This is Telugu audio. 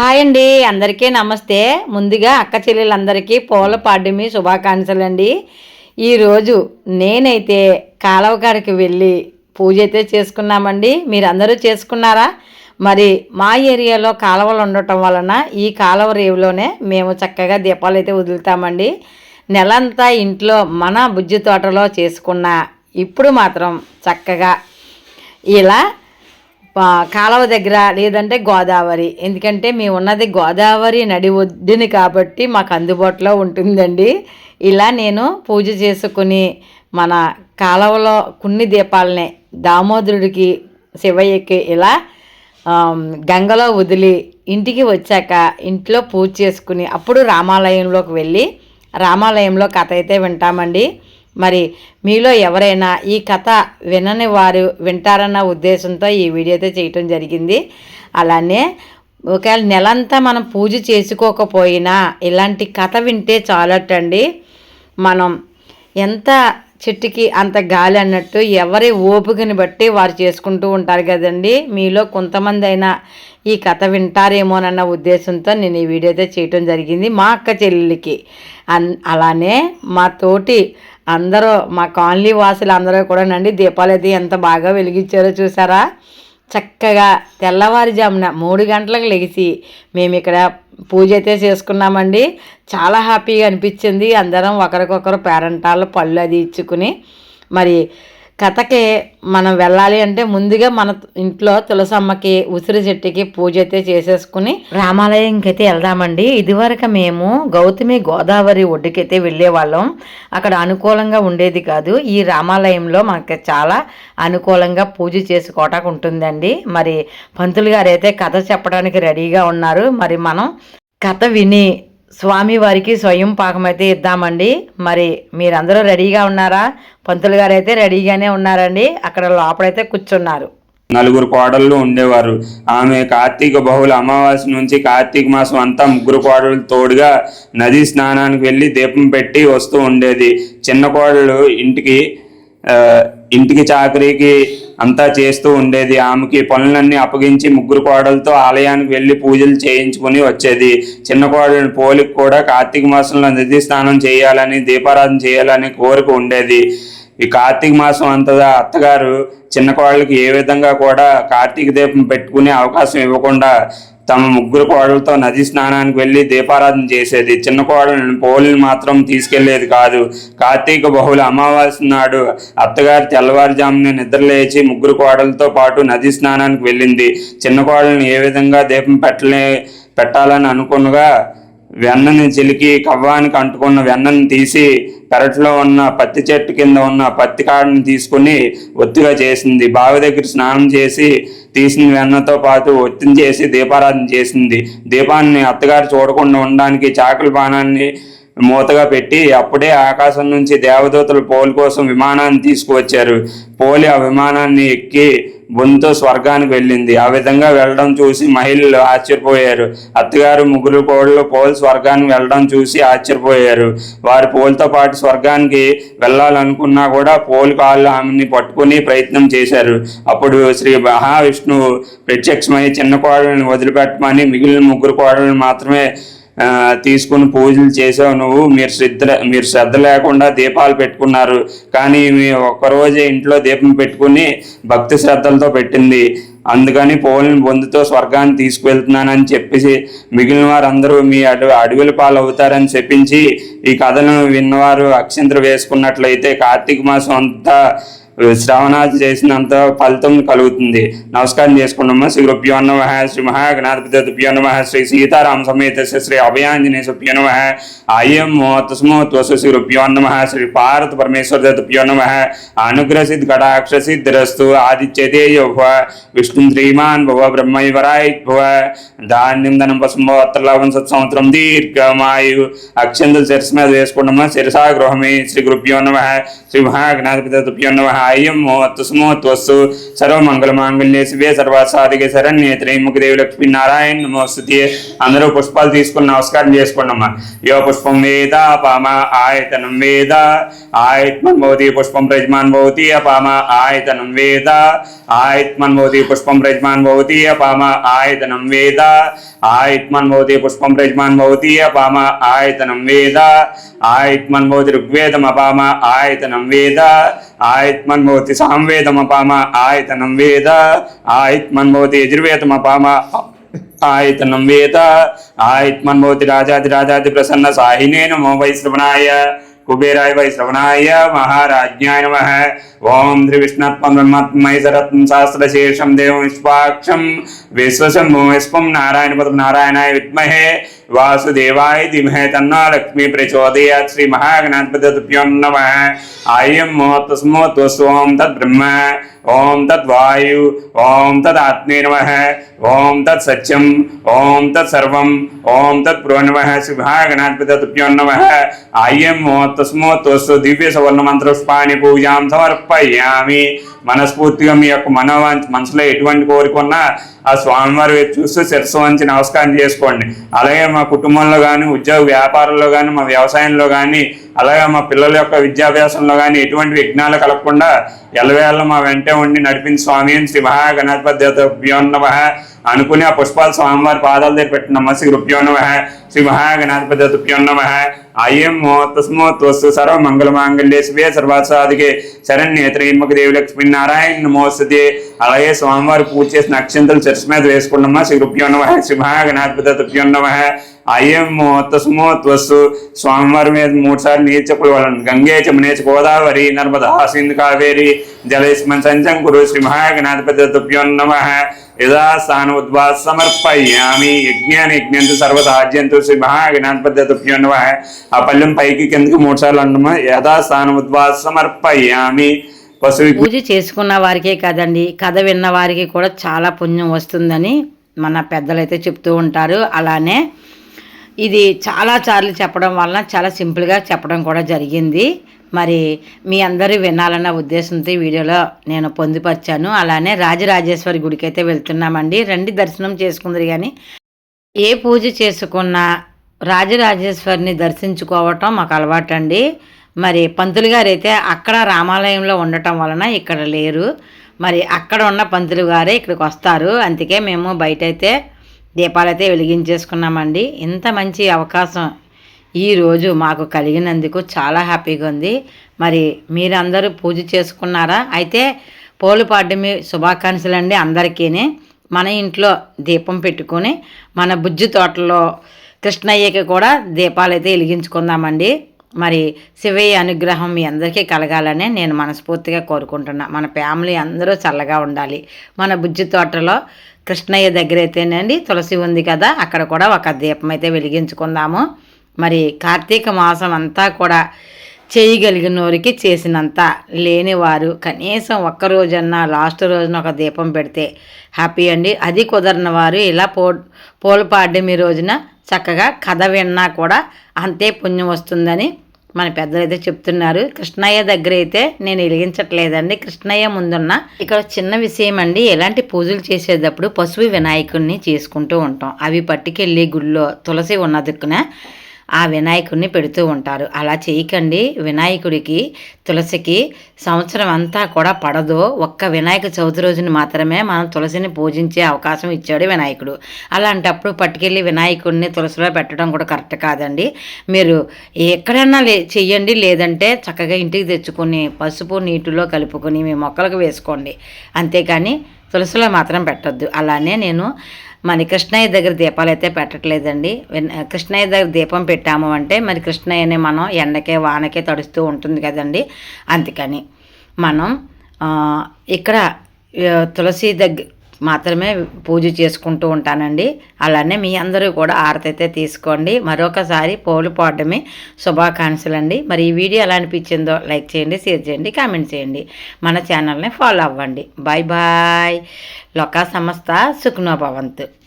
హాయ్ అండి అందరికీ నమస్తే. ముందుగా అక్క చెల్లెలందరికీ పూల పాడ్యమి శుభాకాంక్షలు అండి ఈరోజు నేనైతే కాలవ గారికి వెళ్ళి పూజ అయితే చేసుకున్నామండి. మీరందరూ చేసుకున్నారా? మరి మా ఏరియాలో కాలువలు ఉండటం వలన ఈ కాలువ రేవులోనే మేము చక్కగా దీపాలు అయితే వదులుతామండి. నెలంతా ఇంట్లో మన బుజ్జి తోటలో చేసుకున్న ఇప్పుడు మాత్రం చక్కగా ఇలా కాలువ దగ్గర లేదంటే గోదావరి. ఎందుకంటే మేము ఉన్నది గోదావరి నడి ఒడ్డుని కాబట్టి మాకు అందుబాటులో ఉంటుందండి. ఇలా నేను పూజ చేసుకుని మన కాలువలో కొన్ని దీపాలని దామోదరుడికి శివయ్యకి ఇలా గంగలో వదిలి ఇంటికి వచ్చాక ఇంట్లో పూజ చేసుకుని అప్పుడు రామాలయంలోకి వెళ్ళి రామాలయంలో కథ అయితే వింటామండి. మరి మీలో ఎవరైనా ఈ కథ వినని వారు వింటారన్న ఉద్దేశంతో ఈ వీడియో అయితే చేయటం జరిగింది. అలానే ఒకవేళ నెలంతా మనం పూజ చేసుకోకపోయినా ఇలాంటి కథ వింటే చాలటండి. మనం ఎంత చెట్టుకి అంత గాలి అన్నట్టు ఎవరి ఓపికని బట్టి వారు చేసుకుంటూ ఉంటారు కదండి. మీలో కొంతమంది అయినా ఈ కథ వింటారేమోనన్న ఉద్దేశంతో నేను ఈ వీడియో అయితే చేయటం జరిగింది మా అక్క చెల్లెలికి. అన్ అలానే మా తోటి అందరూ మా కాలనీ వాసులు అందరూ కూడా నండి దీపాలు అయితే ఎంత బాగా వెలిగించారో చూసారా? చక్కగా తెల్లవారుజామున మూడు గంటలకు లెగిసి మేము ఇక్కడ పూజ అయితే చేసుకున్నామండి. చాలా హ్యాపీగా అనిపించింది. అందరం ఒకరికొకరు పేరంటాలు పళ్ళు అది ఇచ్చుకుని. మరి కథకి మనం వెళ్ళాలి అంటే ముందుగా మన ఇంట్లో తులసమ్మకి ఉసిరి చెట్టుకి పూజ అయితే చేసేసుకుని రామాలయంకి అయితే వెళ్దామండి. ఇదివరకు మేము గౌతమి గోదావరి ఒడ్డుకైతే వెళ్ళేవాళ్ళం. అక్కడ అనుకూలంగా ఉండేది కాదు. ఈ రామాలయంలో మనకి చాలా అనుకూలంగా పూజ చేసుకోవటానికి ఉంటుందండి. మరి పంతులు గారు అయితే కథ చెప్పడానికి రెడీగా ఉన్నారు. మరి మనం కథ విని స్వామివారికి స్వయం పాకం అయితే ఇద్దామండి. మరి మీరందరూ రెడీగా ఉన్నారా? పంతులు గారు అయితే రెడీగానే ఉన్నారండి. అక్కడ లోపలైతే కూర్చున్నారు. నలుగురు కోడళ్ళు ఉండేవారు. ఆమె కార్తీక బహుళ అమావాస్య నుంచి కార్తీక మాసం అంతా ముగ్గురు కోడళ్ళు తోడుగా నదీ స్నానానికి వెళ్ళి దీపం పెట్టి వస్తూ ఉండేది. చిన్న కోడలు ఇంటికి ఇంటికి చాకరీకి అంతా చేస్తూ ఉండేది. ఆమెకి పనులన్నీ అప్పగించి ముగ్గురు కోడలతో ఆలయానికి వెళ్ళి పూజలు చేయించుకుని వచ్చేది. చిన్న కోడలు పోలికి కూడా కార్తీక మాసంలో నిధి స్నానం చేయాలని దీపారాధన చేయాలని కోరిక ఉండేది. ఈ కార్తీక మాసం అంతగా అత్తగారు చిన్న కోడలకి ఏ విధంగా కూడా కార్తీక దీపం పెట్టుకునే అవకాశం ఇవ్వకుండా తమ ముగ్గురు కోడలతో నది స్నానానికి వెళ్ళి దీపారాధన చేసేది. చిన్న కోడలను పోలిని మాత్రం తీసుకెళ్ళేది కాదు. కార్తీక బహుళ అమావాస్య నాడు అత్తగారు తెల్లవారుజామున నిద్రలేచి ముగ్గురు కోడలతో పాటు నది స్నానానికి వెళ్ళింది. చిన్న కోడలను ఏ విధంగా దీపం పెట్టలే పెట్టాలని అనుకునగా వెన్నని చిలికి కవ్వానికి అంటుకున్న వెన్నని తీసి పెరట్లో ఉన్న పత్తి చెట్టు కింద ఉన్న పత్తి కాడని తీసుకుని ఒత్తిగా చేసింది. బావి దగ్గర స్నానం చేసి తీసిన వెన్నతో పాటు ఒత్తిని చేసి దీపారాధన చేసింది. దీపాన్ని అత్తగారు చూడకుండా ఉండడానికి చాకలి బాణాన్ని మూతగా పెట్టి అప్పుడే ఆకాశం నుంచి దేవదూతలు పోలి కోసం విమానాన్ని తీసుకువచ్చారు. పోలి ఆ విమానాన్ని ఎక్కి బొంతో స్వర్గానికి వెళ్ళింది. ఆ విధంగా వెళ్ళడం చూసి మహిళలు ఆశ్చర్యపోయారు. అత్తగారు ముగ్గురు కోడలు పోల్ స్వర్గానికి వెళ్ళడం చూసి ఆశ్చర్యపోయారు. వారి పోల్తో పాటు స్వర్గానికి వెళ్ళాలనుకున్నా కూడా పోల్ కాళ్ళు ఆమెని పట్టుకుని ప్రయత్నం చేశారు. అప్పుడు శ్రీ మహావిష్ణువు ప్రత్యక్షమై చిన్న కోడలను వదిలిపెట్టమని మిగిలిన ముగ్గురు కోడలను మాత్రమే తీసుకుని పూజలు చేసావు నువ్వు. మీరు శ్రద్ధ మీరు శ్రద్ధ లేకుండా దీపాలు పెట్టుకున్నారు. కానీ మీ ఒక్కరోజే ఇంట్లో దీపం పెట్టుకుని భక్తి శ్రద్ధలతో పెట్టింది. అందుకని పోలిని బొందుతో స్వర్గాన్ని తీసుకువెళ్తున్నానని చెప్పేసి మిగిలిన వారందరూ మీ అడవి అడవుల పాలు అవుతారని చెప్పించి ఈ కథను విన్నవారు అక్షంతలు వేసుకున్నట్లయితే కార్తీక మాసం అంతా శ్రవణాది చేసినంత ఫలితం కలుగుతుంది. నమస్కారం చేసుకున్నాము శ్రీ గురుభ్యో నమ శ్రీ మహాగణాధిపతిభ్యో నమ శ్రీ సీతారామ సమేత శ్రీ అభయాంజనే సుభ్యో నమ అయం తస్మో తస్మోత్వసు శ్రీ గురుభ్యో నమ శ్రీ పార్వత పరమేశ్వర దత్తుభ్యో నమ అనుగ్రహ సిద్ధ కటాక్ష సిద్ధిరస్తు ఆదిత్యతేజో భవ విష్ణు శ్రీమాన్ భవ బ్రహ్మైవరాయ్ భవ ధాన్యం పశుమోత్తరలవన్ సత్సంవత్సరం దీర్ఘమాయు అక్షంతులు శిరస్సు మీద వేసుకున్నాము శిరసా గృహమే శ్రీ గురుభ్యో నమ శ్రీ మహాగణాధిపతిభ్యో నమ సాయం మోత్తు సుమోత్వస్సు సర్వమంగళ మాంగళ్య శివే సర్వసాధిక శరణ్య త్రైముఖి దేవి లక్ష్మీ నారాయణ నమోస్తుతి అందరూ పుష్పాలు తీసుకుని నమస్కారం చేసుకోండి అమ్మా యో పుష్పం వేద పామ ఆయతనం వేద ఆయత్మన్ భవతి పుష్పం ప్రజమాన్ భవతి అపామ ఆయతనం వేద ఆయత్మన్ భవతి పుష్పం ప్రజమాన్ భవతి అపామ ఆయతనం వేద ఆయత్మన్ భవతి పుష్పం ప్రజమాన్ భవతి అపామ ఆయతనం వేద ఆయత్మన్ భవతి ఋగ్వేదం అపామ ఆయతనం వేద ఆయత్మన్ భవతి సాంవేదం అపామ ఆయతనం వేద ఆయత్మన్ భవతి యజుర్వేదం అపామ ఆయతనం వేద ఆయత్మన్ భవతి రాజాది రాజాది ప్రసన్న సాహినే నమో వైశ్రవణాయ కుబేరాయ వైశ్రవణాయ మహారాజ్ఞాయ నమ ఓం శ్రీ విష్ణత్వం బ్రహ్మత్మై సరత్నం సహస్రశేషం దేవం విశ్వాక్షం వాసుదేవాయ ధీమహే తన్నా లక్ష్మీ ప్రచోదయాత్ శ్రీ మహాగణాధిపతిభ్యో నమ. ఆయం మోత్తస్మోత్వస్వం తద్ తద్బ్రహ్మ ఓం తద్వాయు ఓం తదాత్మే నమ. ఓం తత్ సత్యం ఓం తత్సర్వం ఓం తత్ ప్రో నమ. నమ. ఆయం మోత్తస్మోత్వస్సు దివ్య సువర్ణ మంత్రపుష్పాన్ని పూజాం సమర్పయామి. మనస్ఫూర్తిగా మీ యొక్క మనో మనసులో ఎటువంటి కోరిక ఉన్నా ఆ స్వామివారి వైపు చూస్తూ శిరస్సు వంచి నమస్కారం చేసుకోండి. అలాగే మా కుటుంబంలో కానీ ఉద్యోగ వ్యాపారంలో కానీ మా వ్యవసాయంలో కానీ అలాగే మా పిల్లల యొక్క విద్యాభ్యాసంలో కానీ ఎటువంటి విఘ్నాలు కలగకుండా ఎల్లవేళ మా వెంటే ఉండి నడిపిన స్వామి అని శ్రీ మహాగణాధిపతి అనుకుని ఆ పుష్పాలు స్వామివారి పాదాల దగ్గర పెట్టినమ్మ. శ్రీ రుప్యో నమ శ్రీ మహాగణాధిపతి తుప్యో నమ అయం సర్వ మంగళ మాంగళ్యే శివే సర్వాసాదికే శరణ్ త్రయంబక దేవి లక్ష్మీ నారాయణ నమోస్తుతే అలాగే స్వామివారి పూజ చేసిన అక్షంతలు చర్చ మీద వేసుకున్నమ్మా. శ్రీ రుప్యో నమ శ్రీ మహాగణాధిపతి తుప్యో నమ అయం స్వామివారి మీద మూడు సార్లు నీరు గంగే చమునేచ గోదావరి నర్మదా సింధు కావేరి జలేస్మన్ సంచం కురు శ్రీ మహాగణాధిపతి తుప్యో నమ. యథాస్థాన ఉద్వా సమర్పయామి యజ్ఞాన్ని యజ్ఞంతు సర్వసాధ్యంతు శ్రీ మహాగణాధిపతి నమ. ఆ పల్లెం పైకి కిందకి మూడు సార్లు అండమా యథాస్థాన ఉద్వా సమర్పయామి. పశువు పూజ చేసుకున్న వారికే కదండి కథ విన్న వారికి కూడా చాలా పుణ్యం వస్తుందని మన పెద్దలైతే చెప్తూ ఉంటారు. అలానే ఇది చాలా సార్లు చెప్పడం వలన చాలా సింపుల్గా చెప్పడం కూడా జరిగింది. మరి మీ అందరూ వినాలన్న ఉద్దేశంతో ఈ వీడియోలో నేను పొందుపరిచాను. అలానే రాజరాజేశ్వరి గుడికి అయితే వెళ్తున్నామండి. రండి దర్శనం చేసుకుందరు కానీ ఏ పూజ చేసుకున్నా రాజరాజేశ్వరిని దర్శించుకోవటం మాకు అలవాటండి. మరి పంతులు గారు అయితే అక్కడ రామాలయంలో ఉండటం వలన ఇక్కడ లేరు. మరి అక్కడ ఉన్న పంతులు గారే ఇక్కడికి వస్తారు. అందుకే మేము బయటైతే దీపాలైతే వెలిగించేసుకున్నామండి. ఇంత మంచి అవకాశం ఈరోజు మాకు కలిగినందుకు చాలా హ్యాపీగా ఉంది. మరి మీరందరూ పూజ చేసుకున్నారా? అయితే పోలు పాడ్యమి శుభాకాంక్షలు అండి అందరికీ మన ఇంట్లో దీపం పెట్టుకొని మన బుజ్జి తోటలో కృష్ణయ్యకి కూడా దీపాలు అయితే వెలిగించుకుందామండి. మరి శివయ్య అనుగ్రహం మీ అందరికీ కలగాలని నేను మనస్ఫూర్తిగా కోరుకుంటున్నా. మన ఫ్యామిలీ అందరూ చల్లగా ఉండాలి. మన బుజ్జి తోటలో కృష్ణయ్య దగ్గర అయితేనండి తులసి ఉంది కదా అక్కడ కూడా ఒక దీపం అయితే వెలిగించుకుందాము. మరి కార్తీక మాసం అంతా కూడా చేయగలిగినోరికి చేసినంత లేనివారు కనీసం ఒక్క రోజన్నా లాస్ట్ రోజున ఒక దీపం పెడితే హ్యాపీ అండి. అది కుదరని వారు ఇలా పో పోలుపాడ్యమి రోజున చక్కగా కథ విన్నా కూడా అంతే పుణ్యం వస్తుందని మన పెద్దలు అయితే చెప్తున్నారు కృష్ణయ్య దగ్గర అయితే నేను వెలిగించట్లేదండి కృష్ణయ్య ముందున్న. ఇక్కడ చిన్న విషయం అండి ఎలాంటి పూజలు చేసేటప్పుడు పశువు వినాయకుడిని చేసుకుంటూ ఉంటాం. అవి పట్టుకెళ్ళి గుళ్ళో తులసి ఉన్న దిక్కున ఆ వినాయకుడిని పెడుతూ ఉంటారు. అలా చేయకండి. వినాయకుడికి తులసికి సంవత్సరం అంతా కూడా పడదు. ఒక్క వినాయక చవితి రోజున మాత్రమే మనం తులసిని పూజించే అవకాశం ఇచ్చాడు వినాయకుడు. అలాంటప్పుడు పట్టుకెళ్ళి వినాయకుడిని తులసిలో పెట్టడం కూడా కరెక్ట్ కాదండి. మీరు ఎక్కడైనా లే చెయ్యండి. లేదంటే చక్కగా ఇంటికి తెచ్చుకొని పసుపు నీటిలో కలుపుకొని మీ మొక్కలకు వేసుకోండి. అంతేకాని తులసిలో మాత్రం పెట్టొద్దు. అలానే నేను మన కృష్ణయ్య దగ్గర దీపాలు అయితే పెట్టట్లేదండి. కృష్ణయ్య దగ్గర దీపం పెట్టాము అంటే మరి కృష్ణయ్యని మనం ఎండకే వానకే తడుస్తూ ఉంటుంది కదండి. అందుకని మనం ఇక్కడ తులసి దగ్గర మాత్రమే పూజ చేసుకుంటూ ఉంటానండి. అలానే మీ అందరూ కూడా ఆరతైతే అయితే తీసుకోండి. మరొకసారి పోలు పాడమే శుభాకాంక్షలు అండి మరి ఈ వీడియో ఎలా అనిపించిందో లైక్ చేయండి షేర్ చేయండి కామెంట్ చేయండి. మన ఛానల్ని ఫాలో అవ్వండి. Bye bye. లొకా సంస్థ సుఖ్నోభవంతు